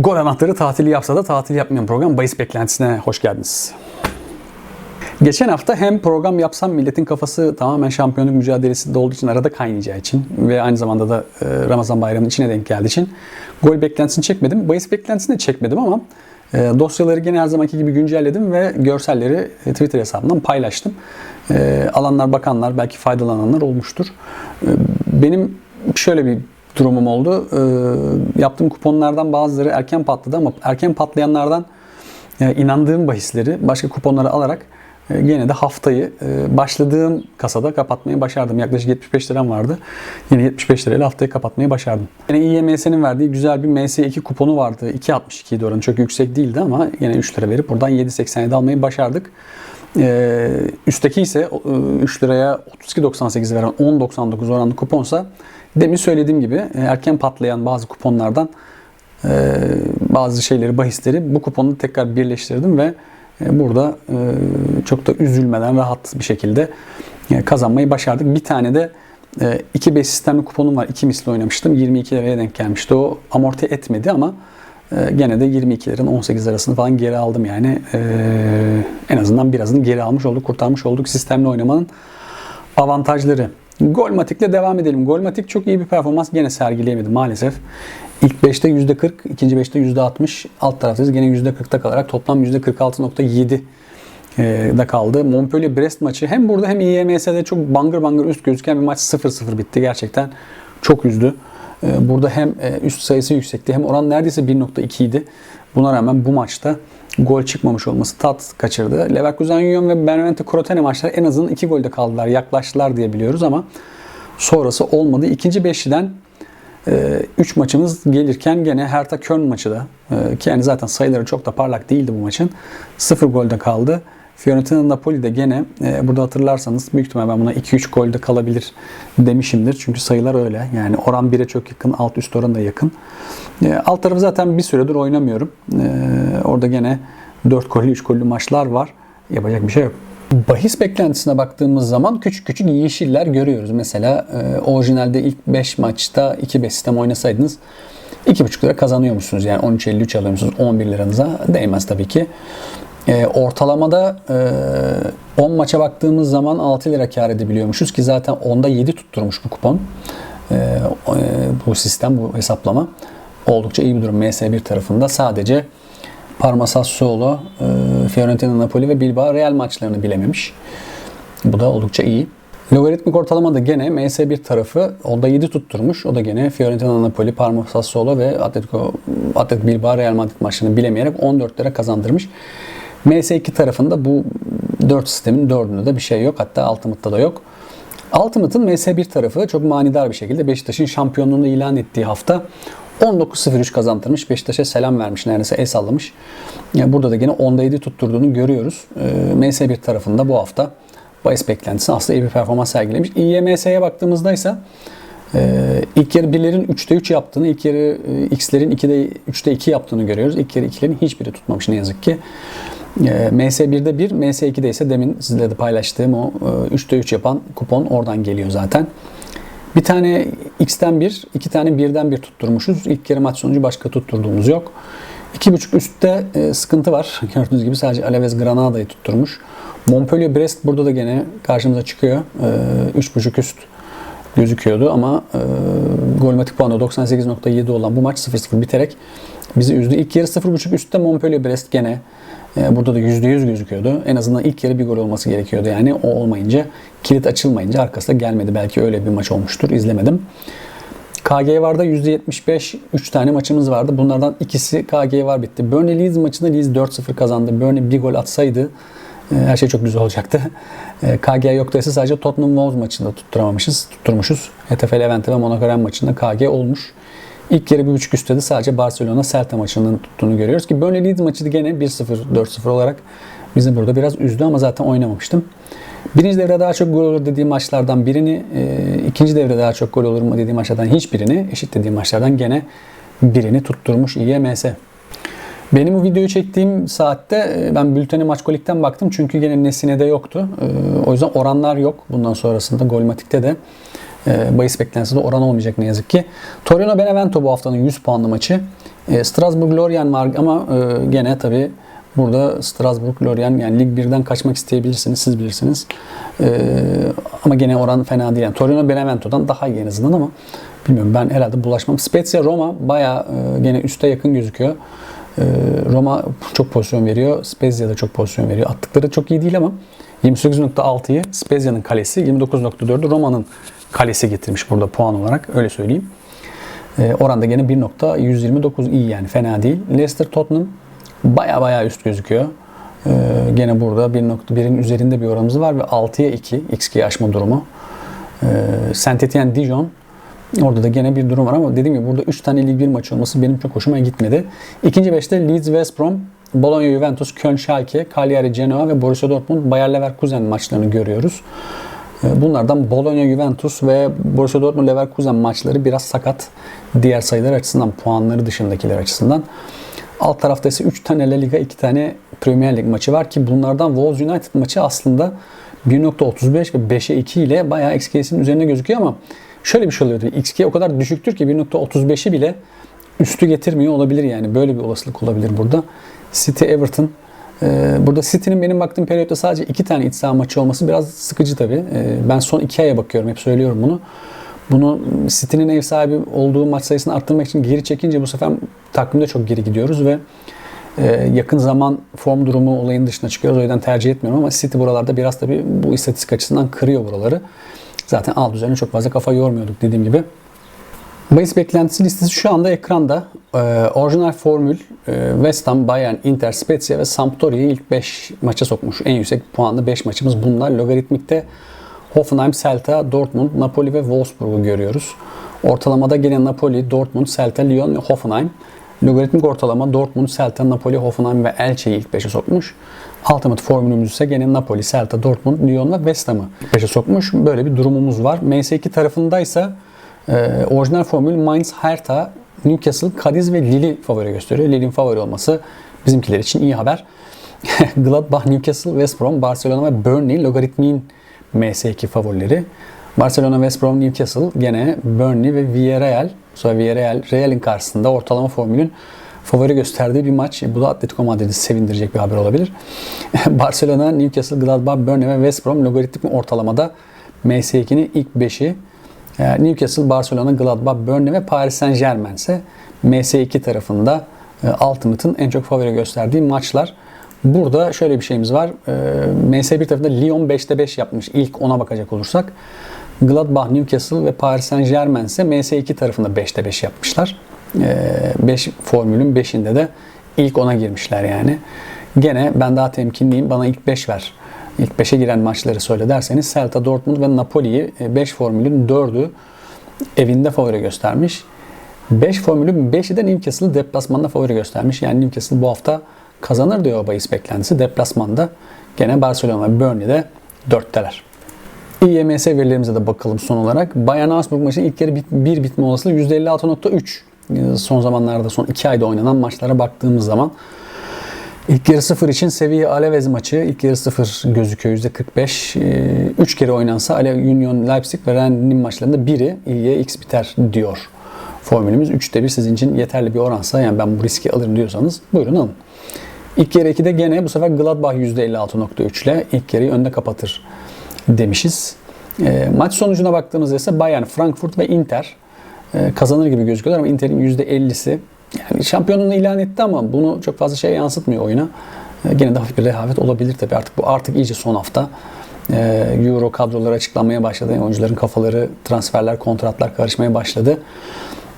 Gol anahtarı tatili yapsa da tatil yapmayan program bahis beklentisine hoş geldiniz. Geçen hafta hem program yapsam milletin kafası tamamen şampiyonluk mücadelesinde olduğu için arada kaynayacağı için ve aynı zamanda da e, Ramazan bayramının içine denk geldiği için gol beklentisini çekmedim. Bahis beklentisini de çekmedim ama e, dosyaları gene her zamanki gibi güncelledim ve görselleri e, Twitter hesabından paylaştım. Alanlar, bakanlar, belki faydalananlar olmuştur. Benim şöyle bir durumum oldu. E, yaptığım kuponlardan bazıları erken patladı ama erken patlayanlardan e, inandığım bahisleri başka kuponlara alarak e, gene de haftayı e, başladığım kasada kapatmayı başardım. Yaklaşık 75 liram vardı. Yine 75 lirayla haftayı kapatmayı başardım. Yine İYMS'nin verdiği güzel bir MS2 kuponu vardı. 2.62 idi oranı. Çok yüksek değildi ama yine 3 lira verip buradan 7.87 almayı başardık. Ee, üstteki ise e, 3 liraya 32.98 veren 10.99 oranlı kuponsa demin söylediğim gibi e, erken patlayan bazı kuponlardan e, bazı şeyleri, bahisleri bu kuponda tekrar birleştirdim ve e, burada çok da üzülmeden rahat bir şekilde kazanmayı başardık. Bir tane de 2 5 sistemli kuponum var. 2 misli oynamıştım. 22 liraya denk gelmişti. O amorti etmedi ama gene de 22'lerin 18 arasını falan geri aldım yani. En azından birazını geri almış olduk, kurtarmış olduk sistemli oynamanın avantajları. Golmatik'le devam edelim. Golmatik çok iyi bir performans gene sergileyemedi maalesef. İlk 5'te %40, ikinci 5'te %60. Alt taraftayız. Gene %40'ta kalarak toplam %46.7 da kaldı. Montpellier-Brest maçı hem burada hem İYMS'de çok bangır bangır üst gözüken bir maç 0-0 bitti. Gerçekten çok üzdü. Burada hem üst sayısı yüksekti hem oran neredeyse 1.2 idi. Buna rağmen bu maçta gol çıkmamış olması tat kaçırdı. Leverkusen Union ve Benevento Crotone maçları en azından 2 golde kaldılar. Yaklaştılar diye biliyoruz ama sonrası olmadı. İkinci beşliden 3 maçımız gelirken gene Hertha Köln maçı da ki yani zaten sayıları çok da parlak değildi bu maçın. 0 golde kaldı. Fiorentina Napoli de gene burada hatırlarsanız büyük ihtimal ben buna 2-3 golde kalabilir demişimdir. Çünkü sayılar öyle. Yani oran 1'e çok yakın, alt üst oran da yakın. Alt tarafı zaten bir süredir oynamıyorum. Orada gene 4 gollü 3 gollü maçlar var. Yapacak bir şey yok. Bahis beklentisine baktığımız zaman küçük küçük yeşiller görüyoruz. Mesela e, orijinalde ilk 5 maçta 2-5 sistem oynasaydınız 2,5 lira kazanıyormuşsunuz. Yani 13.53 alıyormuşsunuz 11 liranıza. Değmez tabii ki. E, ortalamada e, 10 maça baktığımız zaman 6 lira kar edebiliyormuşuz ki zaten onda 7 tutturmuş bu kupon. E, e, bu sistem, bu hesaplama oldukça iyi bir durum. MS1 tarafında sadece Parma Sassuolo, e, Fiorentina Napoli ve Bilbao Real maçlarını bilememiş. Bu da oldukça iyi. Logaritmik ortalama da gene MS1 tarafı onda 7 tutturmuş. O da gene Fiorentina Napoli, Parma Sassuolo ve Atletico, Atletico Bilbao Real Madrid maçlarını bilemeyerek 14 lira kazandırmış. MS2 tarafında bu 4 sistemin 4'ünde de bir şey yok. Hatta Ultimate'da da yok. Ultimate'ın MS1 tarafı çok manidar bir şekilde Beşiktaş'ın şampiyonluğunu ilan ettiği hafta 19-0-3 kazandırmış. Beşiktaş'a selam vermiş. Neredeyse el sallamış. Yani burada da yine 10'da 7 tutturduğunu görüyoruz. E, MS1 tarafında bu hafta bahis beklentisi aslında iyi bir performans sergilemiş. İYMS'ye baktığımızda ise e, ilk yarı birlerin 3'te 3 yaptığını, ilk yarı e, X'lerin 2'de 3'te 2 yaptığını görüyoruz. İlk yarı 2'lerin hiçbiri tutmamış ne yazık ki. E, MS1'de 1, MS2'de ise demin sizle de paylaştığım o e, 3'te 3 yapan kupon oradan geliyor zaten. Bir tane X'ten bir, iki tane birden bir tutturmuşuz. İlk yarı maç sonucu başka tutturduğumuz yok. 2.5 üstte e, sıkıntı var. Gördüğünüz gibi sadece Alaves Granada'yı tutturmuş. Montpellier Brest burada da gene karşımıza çıkıyor. E, 3.5 üst gözüküyordu ama e, golmatik puanı 98.7 olan bu maç 0-0 biterek bizi üzdü. İlk yarı 0.5 üstte Montpellier Brest gene e, Burada da %100 gözüküyordu. En azından ilk yarı bir gol olması gerekiyordu. Yani o olmayınca, kilit açılmayınca arkasında gelmedi. Belki öyle bir maç olmuştur. İzlemedim. KG vardı %75 3 tane maçımız vardı. Bunlardan ikisi KG var bitti. Burnley Leeds maçında Leeds 4-0 kazandı. Burnley bir gol atsaydı her şey çok güzel olacaktı. E, KG yoktaysa sadece Tottenham Wolves maçında tutturamamışız, tutturmuşuz. HTF Levante ve Monaco Rennes maçında KG olmuş. İlk yarı bir buçuk üstte de sadece Barcelona Celta maçının tuttuğunu görüyoruz ki Burnley Leeds maçı gene 1-0 4-0 olarak bizi burada biraz üzdü ama zaten oynamamıştım. Birinci devre daha çok gol olur dediğim maçlardan birini, e, ikinci devre daha çok gol olur mu dediğim maçlardan hiçbirini, eşit dediğim maçlardan gene birini tutturmuş İYMS. Benim bu videoyu çektiğim saatte e, ben bülteni maç golikten baktım çünkü gene Nesine'de yoktu. E, o yüzden oranlar yok bundan sonrasında Golmatik'te de. E, bahis beklentisinde oran olmayacak ne yazık ki. Torino Benevento bu haftanın 100 puanlı maçı. Strasbourg Lorient var ama gene tabii burada Strasbourg Lorient yani Lig 1'den kaçmak isteyebilirsiniz siz bilirsiniz. Ama gene oran fena değil. Yani Torino Benevento'dan daha iyi en azından ama bilmiyorum ben herhalde bulaşmam. Spezia Roma baya gene üste yakın gözüküyor. E, Roma çok pozisyon veriyor. Spezia da çok pozisyon veriyor. Attıkları çok iyi değil ama 28.6'yı Spezia'nın kalesi, 29.4'ü Roma'nın kalesi getirmiş burada puan olarak öyle söyleyeyim. E, oranda gene 1.129 iyi yani fena değil. Leicester Tottenham baya baya üst gözüküyor. E, gene burada 1.1'in üzerinde bir oranımız var ve 6'ya 2 XG aşma durumu. Saint Etienne Dijon Orada da gene bir durum var ama dediğim gibi burada 3 tane Lig 1 maçı olması benim çok hoşuma gitmedi. İkinci beşte Leeds West Brom, Bologna Juventus, Köln Schalke, Cagliari Genoa ve Borussia Dortmund Bayer Leverkusen maçlarını görüyoruz. Ee, bunlardan Bologna Juventus ve Borussia Dortmund Leverkusen maçları biraz sakat diğer sayılar açısından, puanları dışındakiler açısından. Alt tarafta ise 3 tane La Liga, 2 tane Premier Lig maçı var ki bunlardan Wolves United maçı aslında 1.35 ve 5'e 2 ile bayağı XG'sinin üzerine gözüküyor ama şöyle bir şey oluyor. XG o kadar düşüktür ki 1.35'i bile üstü getirmiyor olabilir yani. Böyle bir olasılık olabilir burada. City Everton ee, Burada City'nin benim baktığım periyotta sadece iki tane iç saha maçı olması biraz sıkıcı tabii. Ee, Ben son iki aya bakıyorum. Hep söylüyorum bunu. Bunu City'nin ev sahibi olduğu maç sayısını arttırmak için geri çekince bu sefer takvimde çok geri gidiyoruz ve e, yakın zaman form durumu olayın dışına çıkıyoruz. O yüzden tercih etmiyorum ama City buralarda biraz tabii bu istatistik açısından kırıyor buraları. Zaten alt üzerine çok fazla kafa yormuyorduk dediğim gibi. Bahis beklentisi listesi şu anda ekranda. Ee, orijinal formül e, West Ham, Bayern, Inter, Spezia ve Sampdoria'yı ilk 5 maça sokmuş. En yüksek puanlı 5 maçımız bunlar. Logaritmikte Hoffenheim, Celta, Dortmund, Napoli ve Wolfsburg'u görüyoruz. Ortalamada gene Napoli, Dortmund, Celta, Lyon ve Hoffenheim. Logaritmik ortalama Dortmund, Celta, Napoli, Hoffenheim ve Elche'yi ilk 5'e sokmuş. Ultimate formülümüz ise gene Napoli, Celta, Dortmund, Lyon ve West Ham'ı 5'e sokmuş. Böyle bir durumumuz var. MS2 tarafındaysa e, orijinal formül Mainz, Hertha, Newcastle, Cadiz ve Lille favori gösteriyor. Lille'in favori olması bizimkiler için iyi haber. Gladbach, Newcastle, West Brom, Barcelona ve Burnley logaritmin MS2 favorileri. Barcelona, West Brom, Newcastle gene Burnley ve Villarreal. Sonra Villarreal, Real'in karşısında ortalama formülün favori gösterdiği bir maç. Bu da Atletico Madrid'i sevindirecek bir haber olabilir. Barcelona, Newcastle, Gladbach, Burnley ve West Brom logaritmik ortalamada MS2'nin ilk 5'i. Ee, Newcastle, Barcelona, Gladbach, Burnley ve Paris Saint Germain ise MS2 tarafında e, Ultimate'ın en çok favori gösterdiği maçlar. Burada şöyle bir şeyimiz var. Ee, MS1 tarafında Lyon 5'te 5 yapmış ilk ona bakacak olursak. Gladbach, Newcastle ve Paris Saint Germain ise MS2 tarafında 5'te 5 yapmışlar. 5 ee, formülün 5'inde de ilk ona girmişler yani. Gene ben daha temkinliyim. Bana ilk 5 ver. İlk 5'e giren maçları söyle derseniz Celta, Dortmund ve Napoli'yi 5 e, formülün 4'ü evinde favori göstermiş. 5 formülün 5'i de Newcastle'ı deplasmanda favori göstermiş. Yani Newcastle bu hafta kazanır diyor bahis beklentisi. Deplasmanda gene Barcelona ve Burnley'de 4'teler. IMS verilerimize de bakalım son olarak. Bayern Augsburg maçının ilk yarı bir bitme olasılığı %56.3. E, son zamanlarda son 2 ayda oynanan maçlara baktığımız zaman İlk yarı sıfır için seviye Alevez maçı ilk yarı sıfır gözüküyor %45. 3 ee, kere oynansa Ale Union Leipzig ve Rennes'in maçlarında biri iyiye x biter diyor formülümüz. 3'te 1 sizin için yeterli bir oransa yani ben bu riski alırım diyorsanız buyurun alın. İlk yarı 2'de gene bu sefer Gladbach %56.3 ile ilk yarıyı önde kapatır demişiz. E, maç sonucuna baktığımızda ise Bayern, Frankfurt ve Inter e, kazanır gibi gözüküyorlar ama Inter'in %50'si yani şampiyonluğunu ilan etti ama bunu çok fazla şey yansıtmıyor oyuna. E, gene de hafif bir rehavet olabilir tabii artık bu artık iyice son hafta. E, Euro kadroları açıklanmaya başladı. Yani oyuncuların kafaları, transferler, kontratlar karışmaya başladı.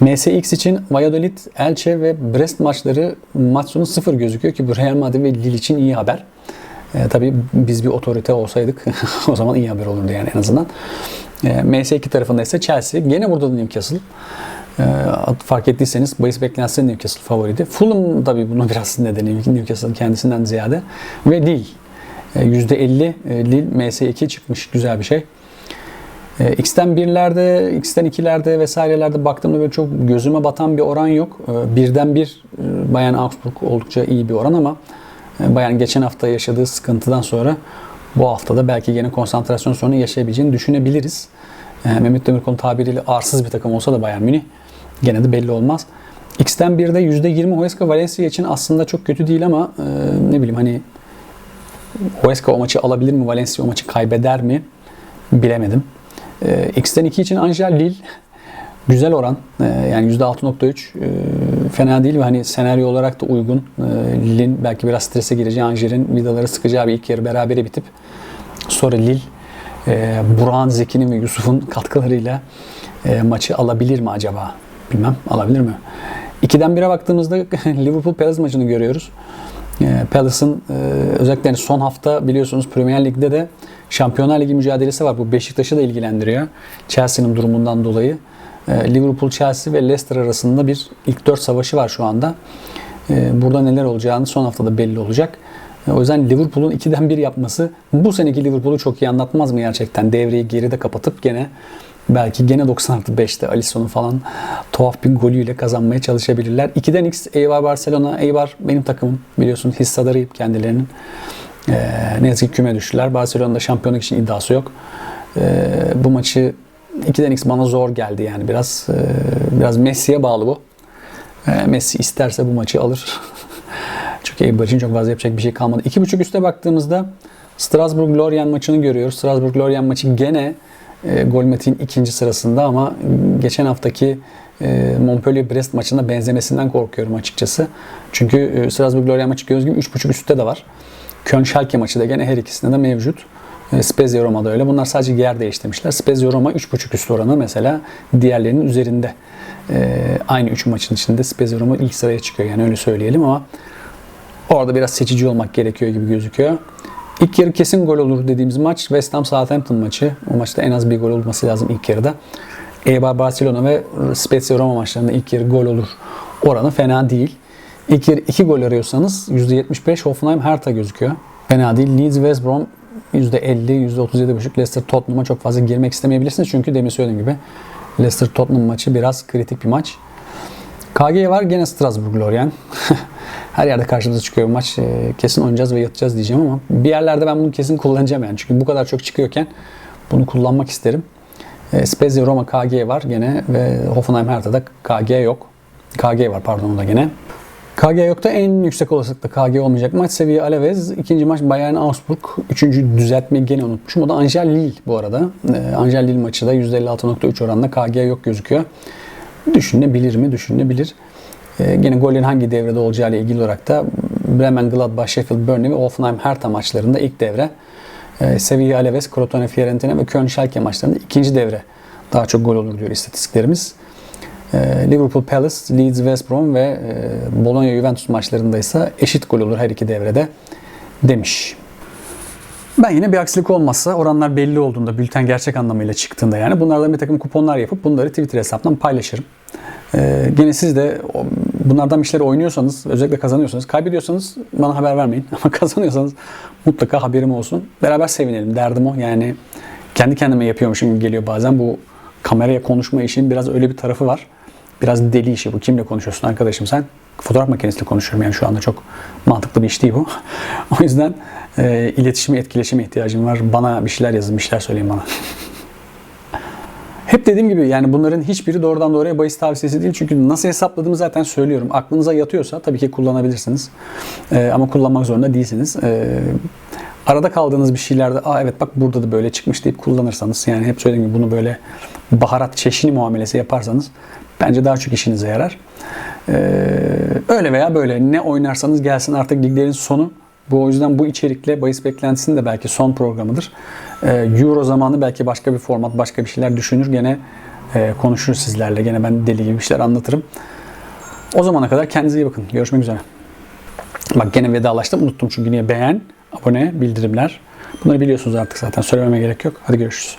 MSX için Valladolid, Elche ve Brest maçları maç sonu sıfır gözüküyor ki bu Real Madrid ve Lille için iyi haber. E, tabii biz bir otorite olsaydık o zaman iyi haber olurdu yani en azından. E, MS2 tarafında ise Chelsea. Gene burada da Newcastle. E, fark ettiyseniz bahis beklentisi Newcastle favoriydi. Fulham tabii bunun biraz nedeni Newcastle'ın kendisinden ziyade. Ve Lille. E, %50 e, Lille MS2 çıkmış. Güzel bir şey. E, X'ten 1'lerde, X'ten 2'lerde vesairelerde baktığımda böyle çok gözüme batan bir oran yok. E, birden bir e, Bayern Augsburg oldukça iyi bir oran ama Bayern geçen hafta yaşadığı sıkıntıdan sonra bu haftada belki yine konsantrasyon sorunu yaşayabileceğini düşünebiliriz. E, Mehmet Demirkol'un tabiriyle arsız bir takım olsa da Bayern Münih gene de belli olmaz. X'ten 1'de %20 Huesca Valencia için aslında çok kötü değil ama e, ne bileyim hani Huesca o maçı alabilir mi? Valencia o maçı kaybeder mi? Bilemedim. E, X'ten 2 için Angel Lille güzel oran. E, yani %6.3 e, fena değil ve hani senaryo olarak da uygun. E, Lille'in belki biraz strese gireceği, Angel'in vidaları sıkacağı bir ilk yarı berabere bitip sonra Lille e, Burak'ın, Zeki'nin ve Yusuf'un katkılarıyla e, maçı alabilir mi acaba? Bilmem alabilir mi? 2'den 1'e baktığımızda Liverpool Palace maçını görüyoruz. E, Palace'ın e, özellikle hani son hafta biliyorsunuz Premier Lig'de de Şampiyonlar Ligi mücadelesi var. Bu Beşiktaş'ı da ilgilendiriyor. Chelsea'nin durumundan dolayı. E, Liverpool, Chelsea ve Leicester arasında bir ilk 4 savaşı var şu anda. E, burada neler olacağını son haftada belli olacak. E, o yüzden Liverpool'un 2'den 1 yapması bu seneki Liverpool'u çok iyi anlatmaz mı gerçekten? Devreyi geride kapatıp gene belki gene 90 artı 5'te Alisson'un falan tuhaf bir golüyle kazanmaya çalışabilirler. 2'den X Eibar Barcelona. Eibar benim takımım biliyorsun hissedarıyım kendilerinin. Ee, ne yazık ki küme düştüler. Barcelona'da şampiyonluk için iddiası yok. Ee, bu maçı 2'den X bana zor geldi yani biraz e, biraz Messi'ye bağlı bu. Ee, Messi isterse bu maçı alır. Çünkü Eibar için çok fazla yapacak bir şey kalmadı. 2.5 üste baktığımızda Strasbourg-Lorient maçını görüyoruz. Strasbourg-Lorient maçı gene e, gol metin ikinci sırasında ama geçen haftaki e, Montpellier-Brest maçına benzemesinden korkuyorum açıkçası. Çünkü e, Strasbourg-Lorient maçı göz gibi 3.5 üstte de var. Köln-Schalke maçı da gene her ikisinde de mevcut. E, Spezia Roma'da öyle. Bunlar sadece yer değiştirmişler. Spezia Roma 3.5 üst oranı mesela diğerlerinin üzerinde. E, aynı 3 maçın içinde Spezia Roma ilk sıraya çıkıyor. Yani öyle söyleyelim ama orada biraz seçici olmak gerekiyor gibi gözüküyor. İlk yarı kesin gol olur dediğimiz maç West Ham Southampton maçı. O maçta en az bir gol olması lazım ilk yarıda. Eibar Barcelona ve Spezia Roma maçlarında ilk yarı gol olur. Oranı fena değil. İlk yarı 2 gol arıyorsanız %75 Hoffenheim Hertha gözüküyor. Fena değil. Leeds West Brom %50, %37,5 Leicester Tottenham'a çok fazla girmek istemeyebilirsiniz. Çünkü demin söylediğim gibi Leicester Tottenham maçı biraz kritik bir maç. KG var gene Strasbourg Lorient. Her yerde karşımıza çıkıyor bu maç. E, kesin oynayacağız ve yatacağız diyeceğim ama bir yerlerde ben bunu kesin kullanacağım yani. Çünkü bu kadar çok çıkıyorken bunu kullanmak isterim. E, Spezia Roma KG var gene ve Hoffenheim Hertha'da KG yok. KG var pardon o da gene. KG yok da en yüksek olasılıkla KG olmayacak maç. Seviye Alaves. ikinci maç Bayern Augsburg. Üçüncü düzeltmeyi gene unutmuşum. O da Angel Lille bu arada. E, Angel Lille maçı da %56.3 oranla KG yok gözüküyor. Düşünebilir mi? Düşünebilir. E, gene golün hangi devrede olacağı ile ilgili olarak da Bremen, Gladbach, Sheffield, Burnley ve Hoffenheim Hertha maçlarında ilk devre. E, Sevilla, Alaves, Crotone, Fiorentina ve Köln, Schalke maçlarında ikinci devre daha çok gol olur diyor istatistiklerimiz. E, Liverpool, Palace, Leeds, West Brom ve e, Bologna, Juventus maçlarında ise eşit gol olur her iki devrede demiş. Ben yine bir aksilik olmazsa oranlar belli olduğunda, bülten gerçek anlamıyla çıktığında yani bunlardan bir takım kuponlar yapıp bunları Twitter hesabından paylaşırım. Ee, gene siz de bunlardan bir şeyler oynuyorsanız, özellikle kazanıyorsanız, kaybediyorsanız bana haber vermeyin. Ama kazanıyorsanız mutlaka haberim olsun. Beraber sevinelim. Derdim o. Yani kendi kendime yapıyormuşum geliyor bazen. Bu kameraya konuşma işin biraz öyle bir tarafı var. Biraz deli işi bu. Kimle konuşuyorsun arkadaşım sen? Fotoğraf makinesiyle konuşuyorum yani şu anda çok mantıklı bir iş değil bu. o yüzden e, iletişime, etkileşime ihtiyacım var. Bana bir şeyler yazın, bir şeyler söyleyin bana. Hep dediğim gibi yani bunların hiçbiri doğrudan doğruya bahis tavsiyesi değil. Çünkü nasıl hesapladığımı zaten söylüyorum. Aklınıza yatıyorsa tabii ki kullanabilirsiniz. Ee, ama kullanmak zorunda değilsiniz. Ee, arada kaldığınız bir şeylerde aa evet bak burada da böyle çıkmış deyip kullanırsanız yani hep söylediğim gibi bunu böyle baharat çeşini muamelesi yaparsanız bence daha çok işinize yarar. Ee, öyle veya böyle ne oynarsanız gelsin artık liglerin sonu. Bu o yüzden bu içerikle bahis beklentisinin de belki son programıdır. Ee, Euro zamanı belki başka bir format, başka bir şeyler düşünür. Gene e, konuşuruz sizlerle. Gene ben deli gibi bir şeyler anlatırım. O zamana kadar kendinize iyi bakın. Görüşmek üzere. Bak gene vedalaştım. Unuttum çünkü niye beğen, abone, bildirimler. Bunları biliyorsunuz artık zaten. Söylememe gerek yok. Hadi görüşürüz.